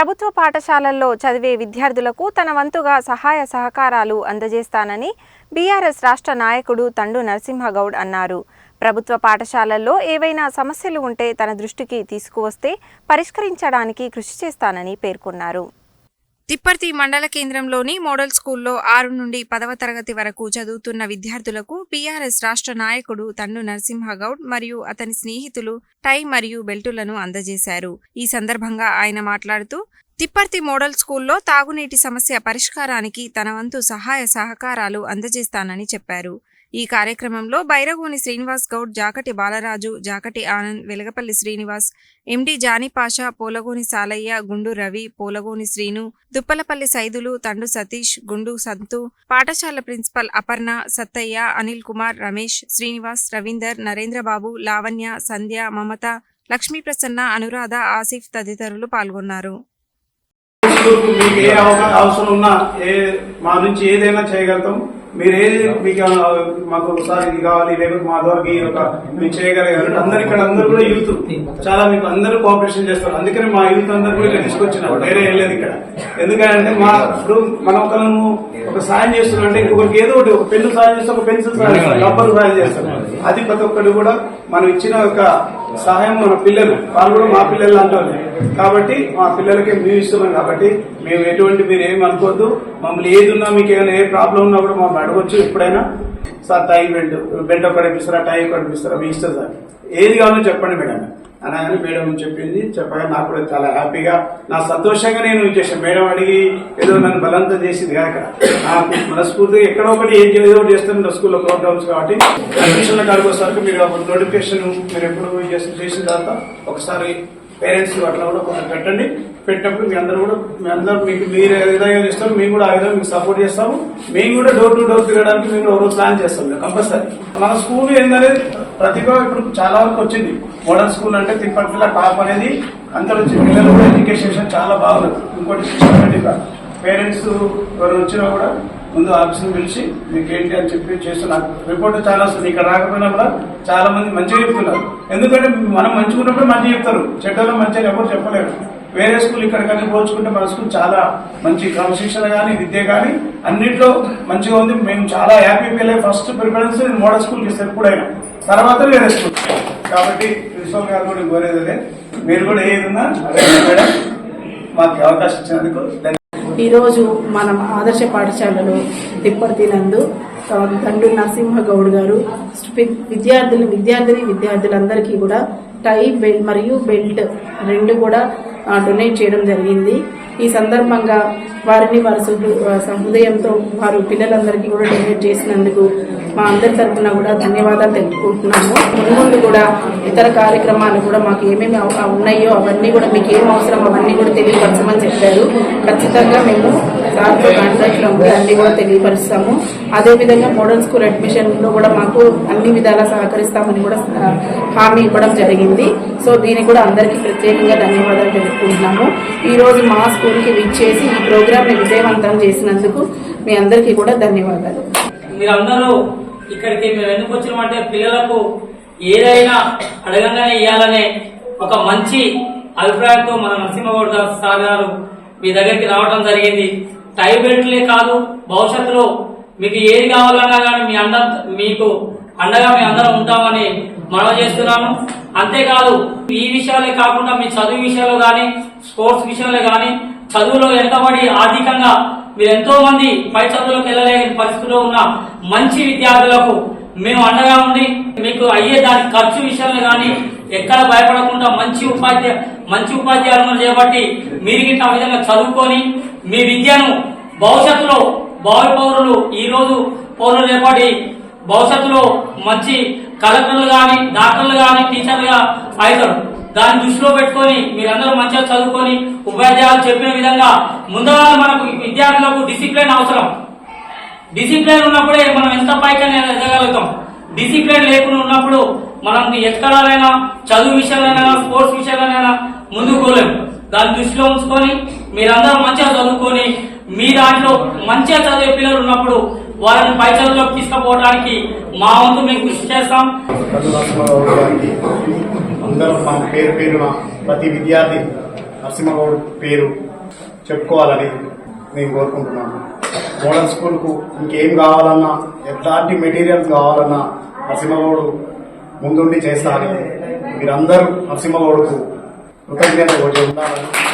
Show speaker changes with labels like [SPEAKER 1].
[SPEAKER 1] ప్రభుత్వ పాఠశాలల్లో చదివే విద్యార్థులకు తన వంతుగా సహాయ సహకారాలు అందజేస్తానని బీఆర్ఎస్ రాష్ట్ర నాయకుడు తండు నరసింహగౌడ్ అన్నారు. ప్రభుత్వ పాఠశాలల్లో ఏవైనా సమస్యలు ఉంటే తన దృష్టికి తీసుకువస్తే పరిష్కరించడానికి కృషి చేస్తానని పేర్కొన్నారు. తిప్పర్తి మండల కేంద్రంలోని మోడల్ స్కూల్లో ఆరు నుండి పదవ తరగతి వరకు చదువుతున్న విద్యార్థులకు పీఆర్ఎస్ రాష్ట్ర నాయకుడు తండు నరసింహగౌడ్ మరియు అతని స్నేహితులు టై మరియు బెల్టులను అందజేశారు. ఈ సందర్భంగా ఆయన మాట్లాడుతూ తిప్పర్తి మోడల్ స్కూల్లో తాగునీటి సమస్య పరిష్కారానికి తన వంతు సహాయ సహకారాలు అందజేస్తానని చెప్పారు. ఈ కార్యక్రమంలో బైరగోని శ్రీనివాస్ గౌడ్ జాకటి బాలరాజు జాకటి ఆనంద్ వెలగపల్లి శ్రీనివాస్ ఎండి జానిపాష పోలగోని సాలయ్య గుండు రవి పోలగోని శ్రీను దుప్పలపల్లి సైదులు తండు సతీష్ గుండు సంతు పాఠశాల ప్రిన్సిపల్ అపర్ణ సత్తయ్య అనిల్ కుమార్ రమేష్ శ్రీనివాస్ రవీందర్ నరేంద్రబాబు లావణ్య సంధ్య మమత లక్ష్మీ ప్రసన్న అనురాధ ఆసిఫ్ తదితరులు పాల్గొన్నారు.
[SPEAKER 2] అవసరం ఉన్నా ఏ మా నుంచి ఏదైనా చేయగలుగుతాం. మీరు ఏది మీకు మాకు ఒకసారి ఇది కావాలి లేకపోతే మా ద్వారా ఒక మీరు చేయగలిగారు. అందరు ఇక్కడ అందరూ కూడా యూత్. చాలా మీకు అందరూ కోఆపరేషన్ చేస్తారు. అందుకని మా యూత్ అందరూ కూడా ఇక్కడ తీసుకొచ్చిన వేరే ఏం ఇక్కడ. ఎందుకంటే మా ఇప్పుడు మన ఒకరు ఒక సాయం చేస్తున్నారు. అంటే ఇంకొకరికి ఏదో ఒకటి ఒక పెన్ను సాయం చేస్తే ఒక పెన్సిల్ సాయం చేస్తారు రబ్బర్ సాయం చేస్తాం అది ప్రతి ఒక్కరు కూడా మనం ఇచ్చిన ఒక సహాయం మన పిల్లలు. వాళ్ళు కూడా మా పిల్లలు అంటారు. కాబట్టి మా పిల్లలకి మేము ఇస్తున్నాం కాబట్టి మేము ఎటువంటి మీరు ఏమి అనుకోవద్దు మమ్మల్ని ఏది ఉన్నా మీకు ఏమైనా ఏ ప్రాబ్లం ఉన్నా కూడా మమ్మల్ని అడగొచ్చు ఎప్పుడైనా. సార్ టై బెండ్ బెండ్ ఒకటి ఇప్పిస్తారా టై ఒకటి ఇప్పిస్తారా మీ ఇష్టం సార్. ఏది కావాలో చెప్పండి మేడం. అనగానే మేడం చెప్పింది. చెప్పగా నాకు కూడా చాలా హ్యాపీగా నా సంతోషంగా నేను చేశాను. మేడం అడిగి ఏదో నన్ను బలంతం చేసింది కాక నాకు మనస్ఫూర్తిగా ఎక్కడో ఒకటి ఏం ఏదో ఒకటి చేస్తాను. స్కూల్లో ప్రోగ్రామ్స్ కాబట్టి. అడ్మిషన్ల కాడికి వచ్చేసరికి మీరు ఒక నోటిఫికేషన్ మీరు ఎప్పుడు చేసి- చేసిన తర్వాత ఒకసారి పేరెంట్స్ అట్లా కూడా కొంచెం పెట్టండి. పెట్టినప్పుడు మీ అందరూ కూడా మీ అందరూ మీకు మీరు ఏ విధంగా చేస్తారో మేము కూడా ఆ విధంగా మీకు సపోర్ట్ చేస్తాము. మేము కూడా డోర్ టు డోర్ తిరగడానికి మేము కూడా ఒకరోజు ప్లాన్ చేస్తాం. కంపల్సరీ. మన స్కూల్ ఏంటనేది ప్రతిభ ఇప్పుడు చాలా వరకు వచ్చింది. మోడల్ స్కూల్ అంటే తిరుపతిలో టాప్ అనేది అందరూ వచ్చి పిల్లలు కూడా ఎడ్యుకేషన్ చాలా బాగుంది ఇంకోటి సిస్టమేటిక్ పేరెంట్స్ ఎవరు వచ్చినా కూడా ముందు ఆఫీసుని పిలిచి మీకు ఏంటి అని చెప్పి చేస్తున్నారు. రిపోర్ట్ చాలా వస్తుంది. ఇక్కడ రాకపోయినా కూడా చాలా మంది మంచిగా చెప్తున్నారు. ఎందుకంటే మనం మంచిగా ఉన్నప్పుడు మంచిగా చెప్తారు. చెడ్డలో మంచిగా ఎవరు చెప్పలేరు. వేరే స్కూల్ ఇక్కడ కానీ పోల్చుకుంటే మన స్కూల్ చాలా మంచి క్రమశిక్షణ కానీ విద్య కానీ అన్నిట్లో మంచిగా ఉంది. మేము చాలా హ్యాపీ ఫీల్ అయ్యి ఫస్ట్ ప్రిఫరెన్స్ మోడల్ స్కూల్కి ఇస్తారు ఎప్పుడైనా. తర్వాత వేరే స్కూల్. కాబట్టి ప్రిన్సిపల్ గారు కూడా కోరేది అదే. మీరు కూడా ఏదన్నా అదే మేడం. మాకు అవకాశం ఇచ్చినందుకు
[SPEAKER 3] ఈరోజు మనం ఆదర్శ పాఠశాలలో తిప్పర్తి నందు తండ్రి నరసింహగౌడ్ గారు విద్యార్థులు విద్యార్థిని విద్యార్థులందరికీ కూడా టై బెల్ట్ మరియు బెల్ట్ రెండు కూడా డొనేట్ చేయడం జరిగింది. ఈ సందర్భంగా వారిని వారి హృదయంతో వారు పిల్లలందరికీ కూడా డొనేట్ చేసినందుకు మా అందరి తరఫున కూడా ధన్యవాదాలు తెలుపుకుంటున్నాము. ముందు కూడా ఇతర కార్యక్రమాలు కూడా మాకు ఏమేమి ఉన్నాయో అవన్నీ కూడా మీకు ఏం అవసరం అవన్నీ కూడా తెలియపరచమని చెప్పారు. ఖచ్చితంగా మేము సార్తో కాంట్రాక్ట్లో ఉంటే అన్ని కూడా తెలియపరుస్తాము. అదేవిధంగా మోడల్ స్కూల్ అడ్మిషన్లో కూడా మాకు అన్ని విధాలా సహకరిస్తామని కూడా హామీ ఇవ్వడం జరిగింది. సో దీనికి కూడా అందరికీ ప్రత్యేకంగా ధన్యవాదాలు తెలుపుకుంటున్నాము. ఈ రోజు మా స్కూల్కి విచ్చేసి ఈ ప్రోగ్రామ్ని విజయవంతం చేసినందుకు మీ అందరికీ కూడా ధన్యవాదాలు.
[SPEAKER 4] మీరందరూ ఇక్కడికి మేము ఎందుకు వచ్చినామంటే పిల్లలకు ఏదైనా అడగంగానే ఇవ్వాలనే ఒక మంచి అభిప్రాయంతో మన నరసింహగౌడ్ గారు సార్ గారు మీ దగ్గరికి రావడం జరిగింది. టై బెల్ట్లే కాదు భవిష్యత్తులో మీకు ఏది కావాలన్నా కానీ మీ అండ మీకు అండగా మేము అందరం ఉంటామని మనవి చేస్తున్నాను. అంతేకాదు ఈ విషయాలే కాకుండా మీ చదువు విషయంలో కానీ స్పోర్ట్స్ విషయంలో కానీ చదువులో వెనుకబడి ఆర్థికంగా మీరు ఎంతో మంది పై చదువులకు వెళ్ళలేని పరిస్థితిలో ఉన్న మంచి విద్యార్థులకు మేము అండగా ఉండి మీకు అయ్యే దాని ఖర్చు విషయంలో కానీ ఎక్కడ భయపడకుండా మంచి ఉపాధ్యాయ మంచి ఉపాధ్యాయులను చేపట్టి మీరు గిట్ట ఆ విధంగా చదువుకొని మీ విద్యను భవిష్యత్తులో భావి పౌరులు ఈరోజు పౌరులు చేపట్టి భవిష్యత్తులో మంచి కలెక్టర్లు కానీ డాక్టర్లు కానీ టీచర్లుగా అవుతారు. దాన్ని దృష్టిలో పెట్టుకొని మీరందరూ మంచిగా చదువుకొని ఉపాధ్యాయులు చెప్పిన విధంగా ముందుగా మనకు విద్యార్థులకు డిసిప్లిన్ అవసరం. డిసిప్లిన్ ఉన్నప్పుడే మనం ఎంత పైకైనా ఎదగలుగుతాం. డిసిప్లిన్ లేకుండా ఉన్నప్పుడు మనం ఎక్కడాలైనా చదువు విషయాలైనా స్పోర్ట్స్ విషయాలైనా ముందుకు దాన్ని దృష్టిలో ఉంచుకొని మీరందరూ మంచిగా చదువుకొని మీ దాంట్లో మంచిగా చదివే పిల్లలు ఉన్నప్పుడు వారిని పై చదువులోకి తీసుకుపోవడానికి మా వంతు మేము కృషి చేస్తాం.
[SPEAKER 5] అందరూ మా పేరు పేరున ప్రతి విద్యార్థి నరసింహగౌడ్ పేరు చెప్పుకోవాలని నేను కోరుకుంటున్నాను. మోడల్ స్కూల్కు ఇంకేం కావాలన్నా ఎట్లాంటి మెటీరియల్స్ కావాలన్నా నరసింహగౌడ్ ముందుండి చేస్తానని మీరందరూ నరసింహగౌడుకు కృతజ్ఞత ఉండాలని